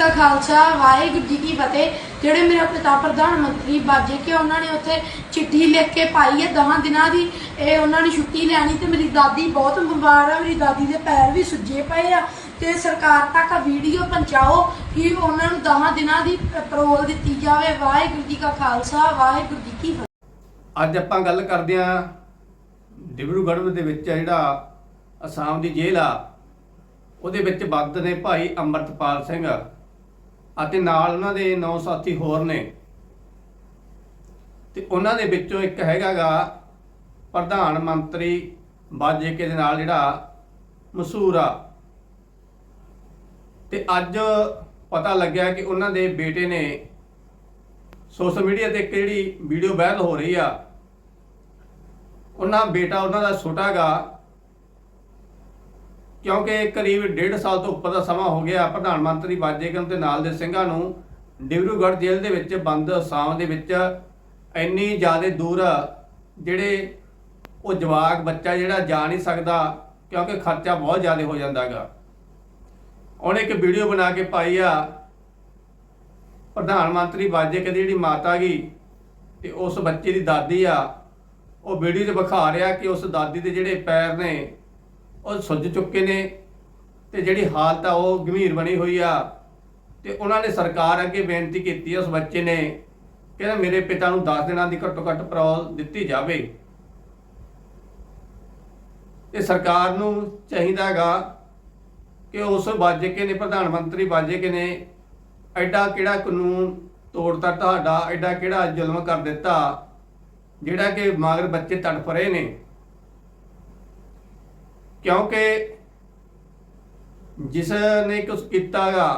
ਕਾ ਖਾਲਸਾ, ਵਾਹਿਗੁਰੂ ਜੀ ਕੀ ਫਤਿਹ। ਜਿਹੜੇ ਮੇਰੇ ਪਿਤਾ ਪ੍ਰਧਾਨ ਮੰਤਰੀ ਬਾਜੇ ਕੇ ਉਹਨਾਂ ਨੇ ਉੱਥੇ ਚਿੱਠੀ ਲਿਖ ਕੇ ਪਾਈ ਹੈ 10 ਦਿਨਾਂ ਦੀ, ਇਹ ਉਹਨਾਂ ਨੇ ਛੁੱਟੀ ਲੈਣੀ ਤੇ ਮੇਰੀ ਦਾਦੀ ਬਹੁਤ ਬਿਮਾਰ ਆ, ਮੇਰੀ ਦਾਦੀ ਦੇ ਪੈਰ ਵੀ ਸੁੱਜੇ ਪਏ ਆ ਤੇ ਸਰਕਾਰ ਤੱਕ ਵੀਡੀਓ ਪਹੁੰਚਾਓ ਕਿ ਉਹਨਾਂ ਨੂੰ 10 ਦਿਨਾਂ ਦੀ ਪਰੋਲ ਦਿੱਤੀ ਜਾਵੇ। ਵਾਹਿਗੁਰੂ ਜੀ ਕਾ ਖਾਲਸਾ, ਵਾਹਿਗੁਰੂ ਜੀ ਕੀ ਫਤਿਹ। ਅੱਜ ਆਪਾਂ ਗੱਲ ਕਰਦੇ ਆ ਡਿਬਰੂਗੜ੍ਹ ਦੇ ਵਿੱਚ ਜਿਹੜਾ ਅਸਾਮ ਦੀ ਜੇਲ੍ਹ ਆ, ਉਹਦੇ ਵਿੱਚ ਵਕਤ ਨੇ ਭਾਈ ਅੰਮ੍ਰਿਤਪਾਲ ਸਿੰਘ। ਅਤੇ ਨਾਲ ਉਹਨਾਂ ਦੇ ਨੌ ਸਾਥੀ ਹੋਰ ਨੇ। ਤੇ ਉਹਨਾਂ ਦੇ ਵਿੱਚੋਂ ਇੱਕ ਹੈਗਾਗਾ ਪ੍ਰਧਾਨ ਮੰਤਰੀ ਬਾਜੇਕੇ ਦੇ ਨਾਲ ਜਿਹੜਾ ਮਸ਼ਹੂਰ ਆ। ਤੇ ਅੱਜ ਪਤਾ ਲੱਗਿਆ ਕਿ ਉਹਨਾਂ ਦੇ ਬੇਟੇ ਨੇ ਸੋਸ਼ਲ ਮੀਡੀਆ ਤੇ ਇੱਕ ਜਿਹੜੀ ਵੀਡੀਓ ਵਾਇਰਲ ਹੋ ਰਹੀ ਆ, ਉਹਨਾਂ ਬੇਟਾ ਉਹਨਾਂ ਦਾ ਛੋਟਾ ਗਾ ਕਿਉਂਕਿ ਕਰੀਬ 1.5 ਸਾਲ ਤੋਂ ਉੱਪਰ ਦਾ ਸਮਾਂ ਹੋ ਗਿਆ, ਪ੍ਰਧਾਨ ਮੰਤਰੀ ਬਾਜੇਕਨ ਤੇ ਨਾਲ ਦੇ ਸਿੰਘਾਂ ਨੂੰ ਡਿਬਰੂਗੜ੍ਹ ਜੇਲ੍ਹ ਦੇ ਵਿੱਚ ਬੰਦ ਅਸਾਮ ਦੇ ਵਿੱਚ ਇੰਨੀ ਜ਼ਿਆਦਾ ਦੂਰ ਜਿਹੜੇ ਉਹ ਜਵਾਕ ਬੱਚਾ ਜਿਹੜਾ ਜਾ ਨਹੀਂ ਸਕਦਾ ਕਿਉਂਕਿ ਖਰਚਾ ਬਹੁਤ ਜ਼ਿਆਦਾ ਹੋ ਜਾਂਦਾਗਾ ਉਹਨੇ ਇੱਕ ਵੀਡੀਓ ਬਣਾ ਕੇ ਪਾਈ ਆ, ਪ੍ਰਧਾਨ ਮੰਤਰੀ ਬਾਜੇ ਦੀ ਜਿਹੜੀ ਮਾਤਾ ਗਈ ਤੇ ਉਸ ਬੱਚੇ ਦੀ ਦਾਦੀ ਆ, ਉਹ ਵੀਡੀਓ 'ਚ ਵਿਖਾ ਰਿਹਾ ਕਿ ਉਸ ਦਾਦੀ ਦੇ ਜਿਹੜੇ ਪੈਰ ਨੇ ਉਹ ਸੁੱਜ ਚੁੱਕੇ ਨੇ ਤੇ ਜਿਹੜੀ ਹਾਲਤ ਆ ਉਹ ਗੰਭੀਰ ਬਣੀ ਹੋਈ ਆ। ਤੇ ਉਹਨਾਂ ਨੇ ਸਰਕਾਰ ਅੱਗੇ ਬੇਨਤੀ ਕੀਤੀ ਉਸ ਬੱਚੇ ਨੇ ਕਹਿੰਦਾ ਮੇਰੇ ਪਿਤਾ ਨੂੰ 10 ਦਿਨਾਂ ਦੀ ਘੱਟੋ ਘੱਟ ਪਰੋਲ ਦਿੱਤੀ ਜਾਵੇ। ਤੇ ਸਰਕਾਰ ਨੂੰ ਚਾਹੀਦਾਗਾ ਕਿ ਉਸ ਬਾਜੇਕੇ ਨੇ, ਪ੍ਰਧਾਨ ਮੰਤਰੀ ਬਾਜੇਕੇ ਨੇ ਐਡਾ ਕਿਹੜਾ ਕਾਨੂੰਨ ਤੋੜਤਾ, ਤੁਹਾਡਾ ਐਡਾ ਕਿਹੜਾ ਜ਼ੁਲਮ ਕਰ ਦਿੱਤਾ, ਜਿਹੜਾ ਕਿ ਮਗਰ ਬੱਚੇ ਤੜਫ ਰਹੇ ਨੇ। ਕਿਉਂਕਿ ਜਿਸ ਨੇ ਕੁਝ ਕੀਤਾਗਾ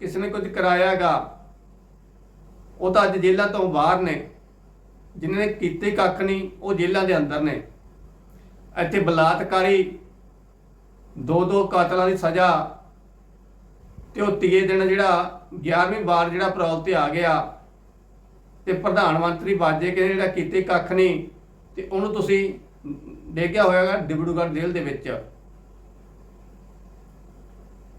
ਕਿਸ ਨੇ ਕੁਝ ਕਰਾਇਆਗਾ, ਉਹ ਤਾਂ ਅੱਜ ਜੇਲ੍ਹਾਂ ਤੋਂ ਬਾਹਰ ਨੇ। ਜਿਨ੍ਹਾਂ ਨੇ ਕੀਤੇ ਕੱਖ ਨਹੀਂ, ਉਹ ਜੇਲ੍ਹਾਂ ਦੇ ਅੰਦਰ ਨੇ। ਇੱਥੇ ਬਲਾਤਕਾਰੀ ਦੋ ਦੋ ਕਾਤਲਾਂ ਦੀ ਸਜ਼ਾ ਤੇ ਉਹ ਤੀਏ ਦਿਨ ਜਿਹੜਾ 11ਵੀਂ ਵਾਰ ਜਿਹੜਾ ਪ੍ਰੋਲ ਤੇ ਆ ਗਿਆ ਤੇ ਪ੍ਰਧਾਨ ਮੰਤਰੀ ਬਾਜੇ ਕੇ ਜਿਹੜਾ ਕੀਤੇ ਕੱਖ ਨਹੀਂ ਤੇ ਉਹਨੂੰ ਤੁਸੀਂ ਦੇਖਿਆ ਹੋਇਆਗਾ ਡਿਬੜੂਗੜ੍ਹ ਜੇਲ੍ਹ ਦੇ ਵਿੱਚ।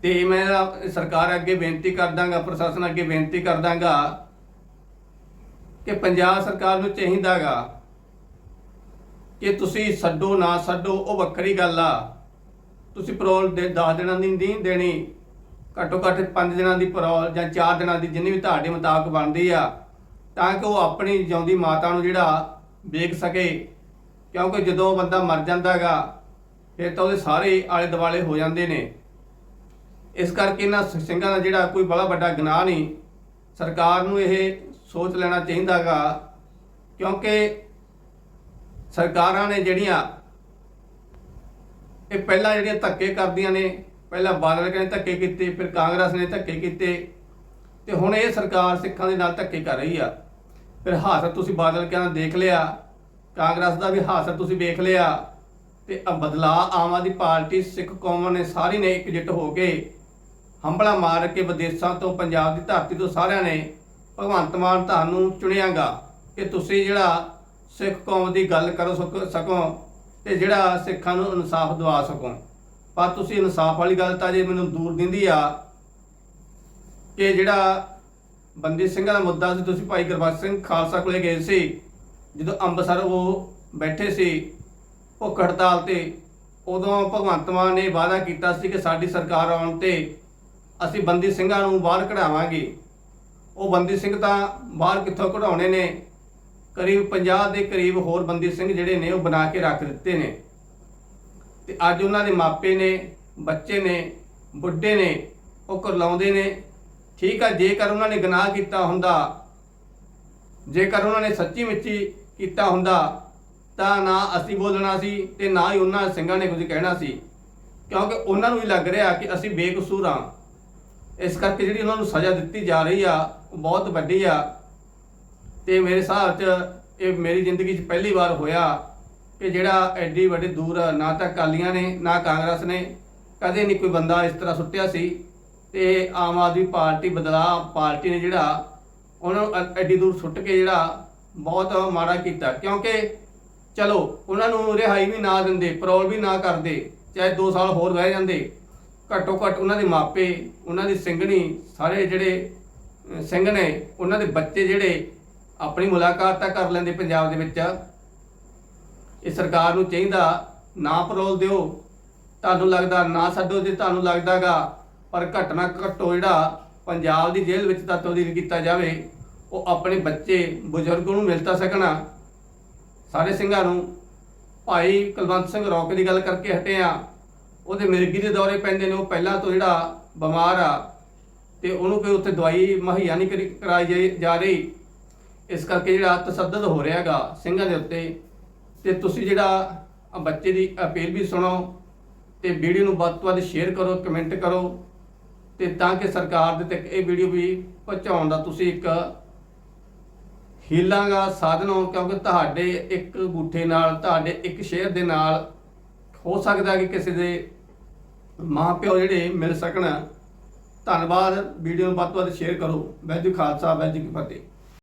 ਤੇ ਮੈਂ ਸਰਕਾਰ ਅੱਗੇ ਬੇਨਤੀ ਕਰਦਾਂਗਾ, ਪ੍ਰਸ਼ਾਸਨ ਅੱਗੇ ਬੇਨਤੀ ਕਰਦਾਗਾ ਕਿ ਪੰਜਾਬ ਸਰਕਾਰ ਨੂੰ ਚਾਹੀਦਾਗਾ ਕਿ ਤੁਸੀਂ ਛੱਡੋ ਨਾ ਛੱਡੋ, ਉਹ ਵੱਖਰੀ ਗੱਲ ਆ। ਤੁਸੀਂ ਪਰੋਲ ਦੇ 10 ਦਿਨਾਂ ਦੀ ਨਹੀਂ ਦੇਣੀ, ਘੱਟੋ ਘੱਟ 5 ਦਿਨਾਂ ਦੀ ਪਰੋਲ ਜਾਂ 4 ਦਿਨਾਂ ਦੀ ਜਿੰਨੀ ਵੀ ਤੁਹਾਡੇ ਮੁਤਾਬਕ ਬਣਦੀ ਆ, ਤਾਂ ਕਿ ਉਹ ਆਪਣੀ ਜਿਉਂਦੀ ਮਾਤਾ ਨੂੰ ਜਿਹੜਾ ਵੇਖ ਸਕੇ। ਕਿਉਂਕਿ ਜਦੋਂ ਬੰਦਾ ਮਰ ਜਾਂਦਾ ਜਾਂਦਾਗਾ ਫਿਰ ਤਾਂ ਉਹਦੇ ਸਾਰੇ ਆਲੇ ਦੁਆਲੇ ਹੋ ਜਾਂਦੇ ਨੇ। ਇਸ ਕਰਕੇ ਇਹਨਾਂ ਸਿੰਘਾਂ ਦਾ ਜਿਹੜਾ ਕੋਈ ਬੜਾ ਵੱਡਾ ਗੁਨਾਹ ਨਹੀਂ, ਸਰਕਾਰ ਨੂੰ ਇਹ ਸੋਚ ਲੈਣਾ ਚਾਹੀਦਾਗਾ ਕਿਉਂਕਿ ਸਰਕਾਰਾਂ ਨੇ ਜਿਹੜੀਆਂ, ਇਹ ਪਹਿਲਾਂ ਜਿਹੜੀਆਂ ਧੱਕੇ ਕਰਦੀਆਂ ਨੇ, ਪਹਿਲਾਂ ਬਾਦਲ ਨੇ ਧੱਕੇ ਕੀਤੇ, ਫਿਰ ਕਾਂਗਰਸ ਨੇ ਧੱਕੇ ਕੀਤੇ, ਤੇ ਹੁਣ ਇਹ ਸਰਕਾਰ ਸਿੱਖਾਂ ਦੇ ਨਾਲ ਧੱਕੇ ਕਰ ਰਹੀ ਆ। ਫਿਰ ਹਾਸਤ ਤੁਸੀਂ ਬਾਦਲ ਕਹਿੰਦਾ ਦੇਖ ਲਿਆ। ਕਾਂਗਰਸ ਦਾ ਵੀ ਹਾਸਤ ਤੁਸੀਂ ਵੇਖ ਲਿਆ ਤੇ ਬਦਲਾਅ ਆਮ ਆਦਮੀ ਪਾਰਟੀ, ਸਿੱਖ ਕੌਮ ਨੇ ਸਾਰੀ ਨੇ ਇਕਜੁੱਟ ਹੋ ਕੇ ਹੰਬਲਾ ਮਾਰ ਕੇ ਵਿਦੇਸ਼ਾਂ ਤੋਂ ਪੰਜਾਬ ਦੀ ਧਰਤੀ ਤੋਂ ਸਾਰਿਆਂ ਨੇ ਭਗਵੰਤ ਮਾਨ ਤੁਹਾਨੂੰ ਚੁਣਿਆਗਾ ਕਿ ਤੁਸੀਂ ਜਿਹੜਾ ਸਿੱਖ ਕੌਮ ਦੀ ਗੱਲ ਕਰੋ ਸਕੋ- ਤੇ ਜਿਹੜਾ ਸਿੱਖਾਂ ਨੂੰ ਇਨਸਾਫ ਦਿਵਾ ਸਕੋ। ਪਰ ਤੁਸੀਂ ਇਨਸਾਫ ਵਾਲੀ ਗੱਲ ਤਾਂ ਜੇ ਮੈਨੂੰ ਦੂਰ ਦਿੰਦੀ ਆ ਕਿ ਜਿਹੜਾ ਬੰਦੀ ਸਿੰਘਾਂ ਦਾ ਮੁੱਦਾ ਸੀ, ਤੁਸੀਂ ਭਾਈ ਗੁਰਬਖਸ਼ ਸਿੰਘ ਖਾਲਸਾ ਕੋਲੇ ਗਏ ਸੀ ਜਦੋਂ ਅੰਮ੍ਰਿਤਸਰ ਉਹ ਬੈਠੇ ਸੀ, ਭੁੱਖ ਹੜਤਾਲ ਤੇ, ਉਦੋਂ ਭਗਵੰਤ ਮਾਨ ਨੇ ਵਾਅਦਾ ਕੀਤਾ ਸੀ ਕਿ ਸਾਡੀ ਸਰਕਾਰ ਆਉਣ ਤੇ ਅਸੀਂ ਬੰਦੀ ਸਿੰਘਾਂ ਨੂੰ ਬਾਹਰ ਕਢਾਵਾਂਗੇ। ਉਹ ਬੰਦੀ ਸਿੰਘ ਤਾਂ ਬਾਹਰ ਕਿੱਥੋਂ ਕਢਾਉਣੇ ਨੇ? ਕਰੀਬ 50 ਦੇ ਕਰੀਬ ਹੋਰ ਬੰਦੀ ਸਿੰਘ ਜਿਹੜੇ ਨੇ, ਉਹ ਬਣਾ ਕੇ ਰੱਖ ਦਿੱਤੇ ਨੇ। ਤੇ ਅੱਜ ਉਹਨਾਂ ਦੇ ਮਾਪੇ ਨੇ, ਬੱਚੇ ਨੇ, ਬੁੱਢੇ ਨੇ, ਉਹ ਕਰਲਾਉਂਦੇ ਨੇ। ਠੀਕ ਆ, ਜੇਕਰ ਉਹਨਾਂ ਨੇ ਗੁਨਾਹ ਕੀਤਾ ਹੁੰਦਾ, ਜੇਕਰ ਉਹਨਾਂ ਨੇ ਸੱਚੀ ਮੁੱਚੀ ਕੀਤਾ ਹੁੰਦਾ, ਤਾਂ ਨਾ ਅਸੀਂ ਬੋਲਣਾ ਸੀ ਤੇ ਨਾ ਹੀ ਉਹਨਾਂ ਸਿੰਘਾਂ ਨੇ ਕੁਝ ਕਹਿਣਾ ਸੀ। ਕਿਉਂਕਿ ਉਹਨਾਂ ਨੂੰ ਵੀ ਲੱਗ ਰਿਹਾ ਕਿ ਅਸੀਂ ਬੇਕਸੂਰ ਹਾਂ। ਇਸ ਕਰਕੇ ਜਿਹੜੀ ਉਹਨਾਂ ਨੂੰ ਸਜ਼ਾ ਦਿੱਤੀ ਜਾ ਰਹੀ ਆ, ਉਹ ਬਹੁਤ ਵੱਡੀ ਆ। ਤੇ ਮੇਰੇ ਹਿਸਾਬ 'ਚ ਇਹ ਮੇਰੀ ਜ਼ਿੰਦਗੀ 'ਚ ਪਹਿਲੀ ਵਾਰ ਹੋਇਆ ਕਿ ਜਿਹੜਾ ਐਡੀ ਵੱਡੇ ਦੂਰ ਨਾ ਤਾਂ ਅਕਾਲੀਆਂ ਨੇ, ਨਾ ਕਾਂਗਰਸ ਨੇ, ਕਦੇ ਨਹੀਂ ਕੋਈ ਬੰਦਾ ਇਸ ਤਰ੍ਹਾਂ ਸੁੱਟਿਆ ਸੀ। ਤੇ ਆਮ ਆਦਮੀ ਪਾਰਟੀ ਬਦਲਾਅ, ਪਾਰਟੀ ਨੇ ਜਿਹੜਾ, ਉਹਨਾਂ ਨੂੰ ਐਡੀ ਦੂਰ ਸੁੱਟ ਕੇ ਜਿਹੜਾ ਬਹੁਤ ਮਾੜਾ ਕੀਤਾ, ਕਿਉਂਕਿ ਚਲੋ ਉਹਨਾਂ ਨੂੰ ਰਿਹਾਈ ਵੀ ਨਾ ਦਿੰਦੇ ਪਰੋਲ ਵੀ ਨਾ ਕਰਦੇ, ਚਾਹੇ 2 ਸਾਲ ਹੋਰ ਰਹਿ ਜਾਂਦੇ, ਘੱਟੋ ਘੱਟ ਉਹਨਾਂ ਦੇ ਮਾਪੇ, ਉਹਨਾਂ ਦੀ ਸਿੰਘਣੀ, ਸਾਰੇ ਜਿਹੜੇ ਸਿੰਘ ਨੇ, ਉਹਨਾਂ ਦੇ ਬੱਚੇ ਜਿਹੜੇ ਆਪਣੀ ਮੁਲਾਕਾਤ ਤਾਂ ਕਰ ਲੈਂਦੇ ਪੰਜਾਬ ਦੇ ਵਿੱਚ। ਇਹ ਸਰਕਾਰ ਨੂੰ ਚਾਹੀਦਾ ਨਾ ਪਰੋਲ ਦਿਓ, ਤੁਹਾਨੂੰ ਲੱਗਦਾ ਨਾ ਛੱਡੋ ਜੇ ਤੁਹਾਨੂੰ ਲੱਗਦਾਗਾ, ਪਰ ਘਟਨਾ ਘਟੋ ਜਿਹੜਾ ਪੰਜਾਬ ਦੀ ਜੇਲ੍ਹ ਵਿੱਚ ਤਾਂ ਤਬਦੀਲ ਕੀਤਾ ਜਾਵੇ। ਉਹ ਆਪਣੇ ਬੱਚੇ, ਬਜ਼ੁਰਗ ਨੂੰ ਮਿਲ ਤਾਂ ਸਕਣਾ ਸਾਰੇ ਸਿੰਘਾਂ ਨੂੰ ਭਾਈ ਕੁਲਵੰਤ ਸਿੰਘ ਰੌਕ ਦੀ ਗੱਲ ਕਰਕੇ ਹਟੇ ਆ। ਉਹਦੇ ਮਿਰਗੀ ਦੇ ਦੌਰੇ ਪੈਂਦੇ ਨੇ, ਉਹ ਪਹਿਲਾਂ ਤੋਂ ਜਿਹੜਾ ਬਿਮਾਰ ਆ ਤੇ ਉਹਨੂੰ ਕੋਈ ਉੱਥੇ ਦਵਾਈ ਮੁਹੱਈਆ ਨਹੀਂ ਕਰੀ- ਕਰਾਈ ਜਾਈ- ਜਾ ਰਹੀ। ਇਸ ਕਰਕੇ ਜਿਹੜਾ ਤਸੱਦਦ ਹੋ ਰਿਹਾਗਾ ਸਿੰਘਾਂ ਦੇ ਉੱਤੇ। ਤੇ ਤੁਸੀਂ ਜਿਹੜਾ ਬੱਚੇ ਦੀ ਅਪੀਲ ਵੀ ਸੁਣੋ ਤੇ ਵੀਡੀਓ ਨੂੰ ਵੱਧ ਤੋਂ ਵੱਧ ਸ਼ੇਅਰ ਕਰੋ, ਕਮੈਂਟ ਕਰੋ। ਤੇ ਤਾਂ ਕਿ ਸਰਕਾਰ ਦੇ ਤੱਕ ਇਹ ਵੀਡੀਓ ਵੀ ਪਹੁੰਚਾਉਣ ਦਾ ਤੁਸੀਂ ਇੱਕ ਹੀਲਾਂਗਾ ਸਾਧਨ ਹੋ ਕਿਉਂਕਿ ਤੁਹਾਡੇ ਇੱਕ ਬੂਠੇ ਨਾਲ, ਤੁਹਾਡੇ ਇੱਕ ਸ਼ੇਰ ਦੇ ਨਾਲ ਹੋ ਸਕਦਾ ਕਿ ਕਿਸੇ ਦੇ ਮਾਪਿਓ ਜਿਹੜੇ ਮਿਲ ਸਕਣ। ਧੰਨਵਾਦ, ਵੀਡੀਓ ਨੂੰ ਵੱਧ ਤੋਂ ਵੱਧ ਸ਼ੇਅਰ ਕਰੋ। ਵੈਜੂ ਖਾਲਸਾ, ਵੈਜੂ ਕੀ ਫਤਿਹ।